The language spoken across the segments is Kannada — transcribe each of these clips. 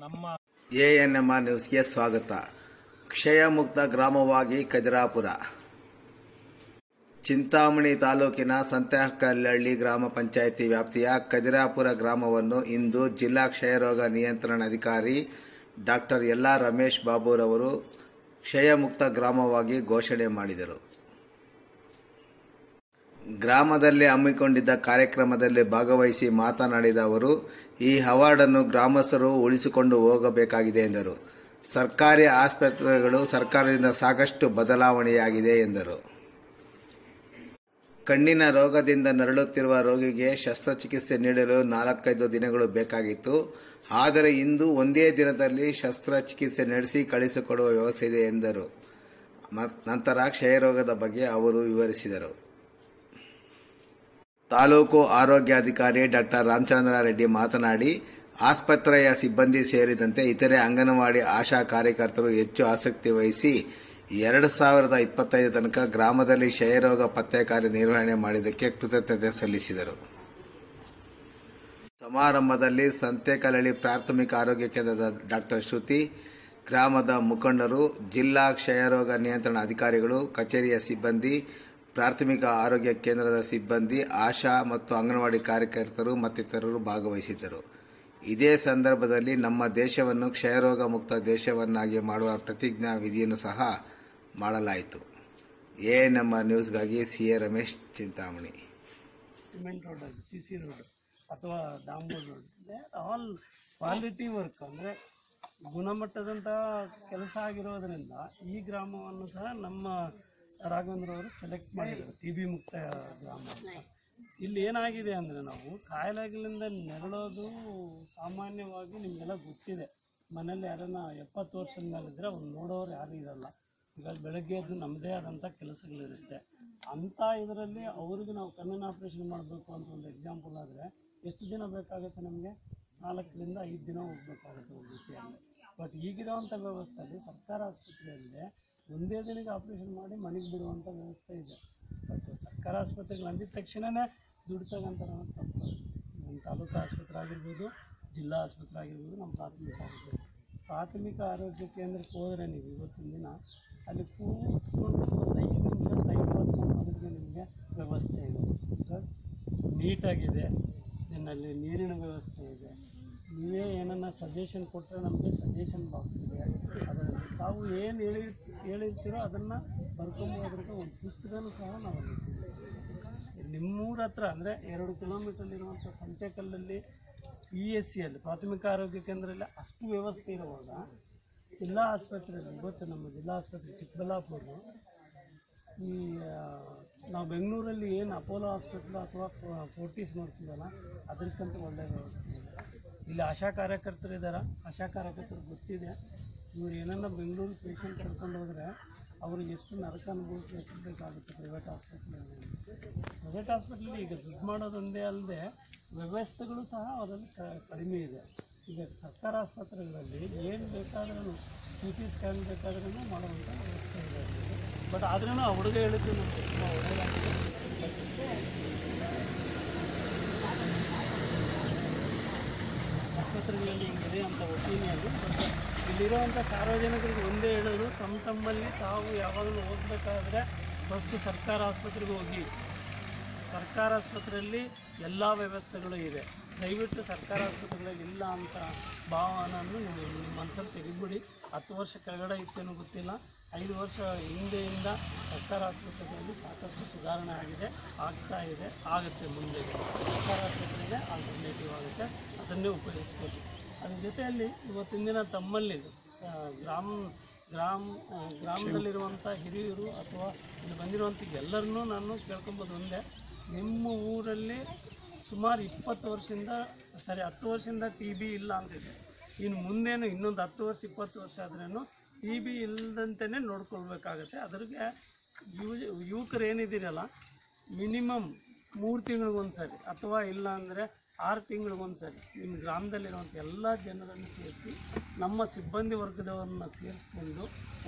ನಮ್ಮ ಎಎನ್ಎಂಆರ್ ನ್ಯೂಸ್ಗೆ ಸ್ವಾಗತ. ಕ್ಷಯ ಮುಕ್ತ ಗ್ರಾಮವಾಗಿ ಕಜರಾಪುರ ಚಿಂತಾಮಣಿ ತಾಲೂಕಿನ ಸಂತೆಹಕ್ಕಲ್ಲಹಳ್ಳಿ ಗ್ರಾಮ ಪಂಚಾಯಿತಿ ವ್ಯಾಪ್ತಿಯ ಕಜರಾಪುರ ಗ್ರಾಮವನ್ನು ಇಂದು ಜಿಲ್ಲಾ ಕ್ಷಯರೋಗ ನಿಯಂತ್ರಣಾಧಿಕಾರಿ ಡಾಕ್ಟರ್ ಎಲ್ಲ ರಮೇಶ್ ಬಾಬುರವರು ಕ್ಷಯಮುಕ್ತ ಗ್ರಾಮವಾಗಿ ಘೋಷಣೆ ಮಾಡಿದರು. ಗ್ರಾಮದಲ್ಲಿ ಹಮ್ಮಿಕೊಂಡಿದ್ದ ಕಾರ್ಯಕ್ರಮದಲ್ಲಿ ಭಾಗವಹಿಸಿ ಮಾತನಾಡಿದ ಅವರು, ಈ ಅವಾರ್ಡನ್ನು ಗ್ರಾಮಸ್ಥರು ಉಳಿಸಿಕೊಂಡು ಹೋಗಬೇಕಾಗಿದೆ ಎಂದರು. ಸರ್ಕಾರಿ ಆಸ್ಪತ್ರೆಗಳು ಸರ್ಕಾರದಿಂದ ಸಾಕಷ್ಟು ಬದಲಾವಣೆಯಾಗಿದೆ ಎಂದರು. ಕಣ್ಣಿನ ರೋಗದಿಂದ ನರಳುತ್ತಿರುವ ರೋಗಿಗೆ ಶಸ್ತ್ರಚಿಕಿತ್ಸೆ ನೀಡಲು ನಾಲ್ಕೈದು ದಿನಗಳು ಬೇಕಾಗಿತ್ತು. ಆದರೆ ಇಂದು ಒಂದೇ ದಿನದಲ್ಲಿ ಶಸ್ತ್ರಚಿಕಿತ್ಸೆ ನಡೆಸಿ ಕಳಿಸಿಕೊಡುವ ವ್ಯವಸ್ಥೆ ಇದೆ ಎಂದರು. ನಂತರ ಕ್ಷಯರೋಗದ ಬಗ್ಗೆ ಅವರು ವಿವರಿಸಿದರು. ತಾಲೂಕು ಆರೋಗ್ಯಾಧಿಕಾರಿ ಡಾಕ್ಟರ್ ರಾಮಚಂದ್ರ ರೆಡ್ಡಿ ಮಾತನಾಡಿ, ಆಸ್ಪತ್ರೆಯ ಸಿಬ್ಬಂದಿ ಸೇರಿದಂತೆ ಇತರೆ ಅಂಗನವಾಡಿ ಆಶಾ ಕಾರ್ಯಕರ್ತರು ಹೆಚ್ಚು ಆಸಕ್ತಿ ವಹಿಸಿ ಎರಡು ಸಾವಿರದ ಇಪ್ಪತ್ತೈದು ತನಕ ಗ್ರಾಮದಲ್ಲಿ ಕ್ಷಯರೋಗ ಪತ್ತೆ ಕಾರ್ಯ ನಿರ್ವಹಣೆ ಮಾಡಿದ್ದಕ್ಕೆ ಕೃತಜ್ಞತೆ ಸಲ್ಲಿಸಿದರು. ಸಮಾರಂಭದಲ್ಲಿ ಸಂತೆಕಲಳಿ ಪ್ರಾಥಮಿಕ ಆರೋಗ್ಯ ಕೇಂದ್ರದ ಡಾಕ್ಟರ್ ಶ್ರುತಿ, ಗ್ರಾಮದ ಮುಖಂಡರು, ಜಿಲ್ಲಾ ಕ್ಷಯರೋಗ ನಿಯಂತ್ರಣ ಅಧಿಕಾರಿಗಳು, ಕಚೇರಿಯ ಸಿಬ್ಬಂದಿ ಪ್ರಾಥಮಿಕ ಆರೋಗ್ಯ ಕೇಂದ್ರದ ಸಿಬ್ಬಂದಿ, ಆಶಾ ಮತ್ತು ಅಂಗನವಾಡಿ ಕಾರ್ಯಕರ್ತರು ಮತ್ತಿತರರು ಭಾಗವಹಿಸಿದ್ದರು. ಇದೇ ಸಂದರ್ಭದಲ್ಲಿ ನಮ್ಮ ದೇಶವನ್ನು ಕ್ಷಯರೋಗ ಮುಕ್ತ ದೇಶವನ್ನಾಗಿ ಮಾಡುವ ಪ್ರತಿಜ್ಞಾ ವಿಧಿಯನ್ನು ಸಹ ಮಾಡಲಾಯಿತು. ಎ ನಮ್ಮ ನ್ಯೂಸ್ಗಾಗಿ C A Ramesh Chintamani. Cement C C road ಅಥವಾ ಡಾಂಬರ್ ರೋಡ್. ಆಲ್ ಕ್ವಾಲಿಟಿ ವರ್ಕ್ ಅಂದರೆ ಗುಣಮಟ್ಟದಂತಹ ಕೆಲಸ ಆಗಿರೋದರಿಂದ ಈ ಗ್ರಾಮವನ್ನು ಸಹ ನಮ್ಮ ರಾಘವೇಂದ್ರ ಅವರು ಸೆಲೆಕ್ಟ್ ಮಾಡಿದರು ಟಿ ಬಿ ಮುಕ್ತ ಗ್ರಾಮ ಇಲ್ಲಿ ಏನಾಗಿದೆ ಅಂದರೆ ನಾವು ಕಾಯಿಲೆಗಳಿಂದ ನೆರಳೋದು ಸಾಮಾನ್ಯವಾಗಿ ನಿಮಗೆಲ್ಲ ಗೊತ್ತಿದೆ. ಮನೇಲಿ ಯಾರನ್ನ ಎಪ್ಪತ್ತು ವರ್ಷದ ಮೇಲಿದ್ರೆ ಅವ್ರು ನೋಡೋರು ಯಾರೂ ಇರಲ್ಲ. ಈಗ ಬೆಳಗ್ಗೆ ಅದು ನಮ್ಮದೇ ಆದಂಥ ಕೆಲಸಗಳಿರುತ್ತೆ. ಅಂಥ ಇದರಲ್ಲಿ ಅವ್ರಿಗೆ ನಾವು ಕಣ್ಣಿನ ಆಪ್ರೇಷನ್ ಮಾಡಬೇಕು ಅಂತ ಒಂದು ಎಕ್ಸಾಂಪಲ್ ಆದರೆ ಎಷ್ಟು ದಿನ ಬೇಕಾಗುತ್ತೆ ನಮಗೆ? ನಾಲ್ಕರಿಂದ ಐದು ದಿನ ಹೋಗ್ಬೇಕಾಗುತ್ತೆ ಒಂದು ರೀತಿಯಲ್ಲಿ. ಬಟ್ ಈಗಿರೋವಂಥ ವ್ಯವಸ್ಥೆಯಲ್ಲಿ ಸರ್ಕಾರ ಆಸ್ಪತ್ರೆಯಲ್ಲಿ ಒಂದೇ ದಿನಕ್ಕೆ ಆಪ್ರೇಷನ್ ಮಾಡಿ ಮನೆಗೆ ಬಿಡುವಂಥ ವ್ಯವಸ್ಥೆ ಇದೆ. ಬಟ್ ಸರ್ಕಾರ ಆಸ್ಪತ್ರೆಗೆ ಅಂದಿದ ತಕ್ಷಣವೇ ದುಡ್ಡು ತಗೊಂತಾರೆ ಅನ್ನೋದು ತಪ್ಪು. ನಮ್ಮ ತಾಲೂಕು ಆಸ್ಪತ್ರೆ ಆಗಿರ್ಬೋದು, ಜಿಲ್ಲಾ ಆಸ್ಪತ್ರೆ ಆಗಿರ್ಬೋದು ನಮ್ಮ ಪ್ರಾಥಮಿಕ ಆರೋಗ್ಯ ಪ್ರಾಥಮಿಕ ಆರೋಗ್ಯ ಕೇಂದ್ರಕ್ಕೆ ಹೋದರೆ ನೀವು ಇವತ್ತಿನ ದಿನ ಅಲ್ಲಿ ಕೂತ್ಕೊಂಡು ಟೈಮ್ ಪಾಸ್ ಮಾಡೋದಕ್ಕೆ ನಿಮಗೆ ವ್ಯವಸ್ಥೆ ಇದೆ. ನೀಟಾಗಿದೆ. ನಿನ್ನಲ್ಲಿ ನೀರಿನ ವ್ಯವಸ್ಥೆ ಇದೆ. ನೀವೇ ಏನನ್ನ ಸಜೆಷನ್ ಕೊಟ್ಟರೆ ನಮಗೆ ಸಜೆಷನ್ ಬಾಕ್ಸ್ ಇದೆ. ತಾವು ಏನು ಹೇಳಿ ಹೇಳಿರ್ತೀರೋ ಅದನ್ನು ಬರ್ಕೊಂಬೋದ್ರಿಗೆ ಒಂದು ಪುಸ್ತಕನೂ ಸಹ ನಾವು. ನಿಮ್ಮೂರ ಹತ್ರ ಅಂದರೆ ಎರಡು ಕಿಲೋಮೀಟರ್ಲಿರುವಂಥ ಸಂತೆಕಲ್ಲಲ್ಲಿ ಪಿ ಎಸ್ ಸಿಯಲ್ಲಿ ಪ್ರಾಥಮಿಕ ಆರೋಗ್ಯ ಕೇಂದ್ರದಲ್ಲಿ ಅಷ್ಟು ವ್ಯವಸ್ಥೆ ಇರುವಾಗ ಜಿಲ್ಲಾ ಆಸ್ಪತ್ರೆಯಲ್ಲಿ ಇವತ್ತು ನಮ್ಮ ಜಿಲ್ಲಾ ಆಸ್ಪತ್ರೆ, ಚಿಕ್ಕಬಳ್ಳಾಪುರ, ಈ ನಾವು ಬೆಂಗಳೂರಲ್ಲಿ ಏನು ಅಪೋಲೋ ಹಾಸ್ಪಿಟ್ಲ್ ಅಥವಾ ಫೋರ್ಟಿಸ್ ನೋಡ್ತಿದ್ದಲ್ಲ ಅದಕ್ಕಿಂತ ಒಳ್ಳೆಯ ವ್ಯವಸ್ಥೆ ಇದೆ ಇಲ್ಲಿ ಆಶಾ ಕಾರ್ಯಕರ್ತರು ಇದ್ದಾರೆ? ಆಶಾ ಕಾರ್ಯಕರ್ತರು ಗೊತ್ತಿದೆ. ಇವ್ರು ಏನನ್ನ ಬೆಂಗಳೂರು ಪೇಷಂಟ್ ಕರ್ಕೊಂಡು ಹೋದರೆ ಅವರು ಎಷ್ಟು ನರಕ ಅನುಭವಿಸಬೇಕಾಗುತ್ತೆ ಪ್ರೈವೇಟ್ ಹಾಸ್ಪಿಟ್ಲಲ್ಲಿ ಪ್ರೈವೇಟ್ ಹಾಸ್ಪಿಟ್ಲಲ್ಲಿ ಈಗ ದುಡ್ಡು ಮಾಡೋದೊಂದೇ ಅಲ್ಲದೆ ವ್ಯವಸ್ಥೆಗಳು ಸಹ ಅದರಲ್ಲಿ ಕಡಿಮೆ ಇದೆ. ಈಗ ಸರ್ಕಾರ ಆಸ್ಪತ್ರೆಗಳಲ್ಲಿ ಏನು ಬೇಕಾದ್ರೂ ಸಿ ಟಿ ಸ್ಕ್ಯಾನ್ ಬೇಕಾದ್ರೂ ಮಾಡುವಂಥ ವ್ಯವಸ್ಥೆ ಇದೆ. ಬಟ್ ಆದ್ರೂ ಆ ಹುಡುಗ ಹೇಳಿದ್ದು ನಮಗೆ ತುಂಬ ಒಳ್ಳೆಯದಾಗಿದೆ ಆಸ್ಪತ್ರೆಗಳಲ್ಲಿ ಹಿಂಗಿದೆ ಅಂತ ಒಟ್ಟಿನೇ ಇಲ್ಲಿರುವಂಥ ಸಾರ್ವಜನಿಕರಿಗೆ ಒಂದೇ ಹೇಳೋದು, ತಮ್ಮ ತಮ್ಮಲ್ಲಿ ತಾವು ಯಾವಾಗಲೂ ಹೋಗಬೇಕಾದ್ರೆ ಫಸ್ಟ್ ಸರ್ಕಾರ ಆಸ್ಪತ್ರೆಗೆ ಹೋಗಿ. ಸರ್ಕಾರ ಆಸ್ಪತ್ರೆಯಲ್ಲಿ ಎಲ್ಲ ವ್ಯವಸ್ಥೆಗಳು ಇದೆ. ದಯವಿಟ್ಟು ಸರ್ಕಾರ ಆಸ್ಪತ್ರೆಗಳಲ್ಲಿ ಇಲ್ಲ ಅಂತ ಭಾವನನ್ನು ನಿಮ್ಮ ಮನಸ್ಸಲ್ಲಿ ತೆಗೆದುಬಿಡಿ. ಹತ್ತು ವರ್ಷ ಕೆಳಗಡೆ ಇತ್ತೇನೋ ಗೊತ್ತಿಲ್ಲ. ಐದು ವರ್ಷ ಹಿಂದೆಯಿಂದ ಸರ್ಕಾರ ಆಸ್ಪತ್ರೆಗಳಲ್ಲಿ ಸಾಕಷ್ಟು ಸುಧಾರಣೆ ಆಗಿದೆ, ಆಗ್ತಾ ಇದೆ, ಆಗುತ್ತೆ ಮುಂದೆ ಸರ್ಕಾರ ಆಸ್ಪತ್ರೆಗೆ ಆಲ್ಟರ್ನೇಟಿವ್ ಆಗುತ್ತೆ. ಅದನ್ನೇ ಉಪಯೋಗಿಸ್ಬೋದು ಜೊತೆಯಲ್ಲಿ ಇವತ್ತಿನ ದಿನ ತಮ್ಮಲ್ಲಿ ಗ್ರಾಮ ಗ್ರಾಮ ಗ್ರಾಮದಲ್ಲಿರುವಂಥ ಹಿರಿಯರು ಅಥವಾ ಇಲ್ಲಿ ಬಂದಿರುವಂಥ ಎಲ್ಲರನ್ನೂ ನಾನು ಕೇಳ್ಕೊಬೋದು ಒಂದೇ. ನಿಮ್ಮ ಊರಲ್ಲಿ ಸುಮಾರು ಇಪ್ಪತ್ತು ವರ್ಷದಿಂದ, ಸರಿ, ಹತ್ತು ವರ್ಷದಿಂದ ಟಿ ಬಿ ಇಲ್ಲ ಅಂತಿದೆ ಇನ್ನು ಮುಂದೇನು ಇನ್ನೊಂದು ಹತ್ತು ವರ್ಷ, ಇಪ್ಪತ್ತು ವರ್ಷ ಆದ್ರೂ ಟಿ ಬಿ ಇಲ್ಲದಂತೆಯೇ ನೋಡ್ಕೊಳ್ಬೇಕಾಗತ್ತೆ. ಅದ್ರಿಗೆ ಯುವ ಯುವಕರು ಏನಿದ್ದೀರಲ್ಲ, ಮಿನಿಮಮ್ ಮೂರು ತಿಂಗಳಿಗೊಂದು ಸರಿ ಅಥವಾ ಇಲ್ಲ ಅಂದರೆ ಆರು ತಿಂಗಳಿಗೊಂದು ಸರಿ ನಿಮ್ಮ ಗ್ರಾಮದಲ್ಲಿರುವಂಥ ಎಲ್ಲ ಜನರನ್ನು ಸೇರಿಸಿ ನಮ್ಮ ಸಿಬ್ಬಂದಿ ವರ್ಗದವರನ್ನು ಸೇರಿಸ್ಕೊಂಡು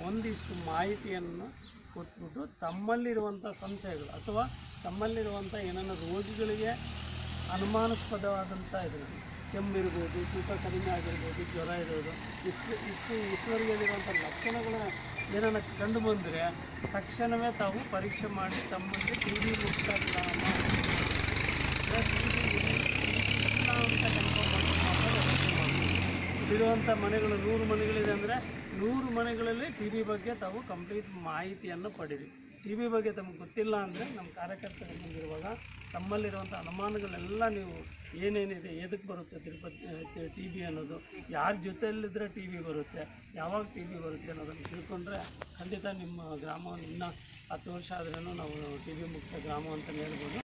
ಒಂದಿಷ್ಟು ಮಾಹಿತಿಯನ್ನು ಕೊಟ್ಬಿಟ್ಟು ತಮ್ಮಲ್ಲಿರುವಂಥ ಸಂಶಯಗಳು ಅಥವಾ ತಮ್ಮಲ್ಲಿರುವಂಥ ಏನನ್ನ ರೋಗಿಗಳಿಗೆ ಅನುಮಾನಾಸ್ಪದವಾದಂಥ ಇದು. ಕೆಮ್ಮಿರ್ಬೋದು, ತೂಕ ಕಡಿಮೆ ಆಗಿರ್ಬೋದು, ಜ್ವರ ಇರೋದು ಇಷ್ಟು ಇಷ್ಟು ಇಷ್ಟವರೆಗೆ ಇರುವಂಥ ಲಕ್ಷಣಗಳ ಏನನ್ನು ಕಂಡು ಬಂದರೆ ತಕ್ಷಣವೇ ತಾವು ಪರೀಕ್ಷೆ ಮಾಡಿ ತಮ್ಮಲ್ಲಿ ಟಿ ಬಿ ಮುಕ್ತ ಗ್ರಾಮ. ಇರುವಂಥ ಮನೆಗಳು, ನೂರು ಮನೆಗಳಿದೆ ಅಂದರೆ ನೂರು ಮನೆಗಳಲ್ಲಿ ಟಿ ಬಿ ಬಗ್ಗೆ ತಾವು ಕಂಪ್ಲೀಟ್ ಮಾಹಿತಿಯನ್ನು ಪಡೀರಿ ಟಿ ಬಿ ಬಗ್ಗೆ ತಮಗೆ ಗೊತ್ತಿಲ್ಲ ಅಂದರೆ ನಮ್ಮ ಕಾರ್ಯಕರ್ತರು ಬಂದಿರುವಾಗ ತಮ್ಮಲ್ಲಿರುವಂಥ ಅನುಮಾನಗಳೆಲ್ಲ ನೀವು ಏನೇನಿದೆ ಎದಕ್ಕೆ ಬರುತ್ತೆ ತಿರುಪತಿ ಟಿ ಬಿ ಅನ್ನೋದು, ಯಾರ ಜೊತೆಯಲ್ಲಿದ್ದರೆ ಟಿ ಬಿ ಬರುತ್ತೆ, ಯಾವಾಗ ಟಿ ಬಿ ಬರುತ್ತೆ ಅನ್ನೋದನ್ನು ತಿಳ್ಕೊಂಡ್ರೆ ಖಂಡಿತ ನಿಮ್ಮ ಗ್ರಾಮವನ್ನು ಇನ್ನೂ ಹತ್ತು ವರ್ಷ ಆದ್ರೂ ನಾವು ಟಿ ಬಿ ಮುಕ್ತ ಗ್ರಾಮ ಅಂತಲೇ ಹೇಳ್ಬೋದು.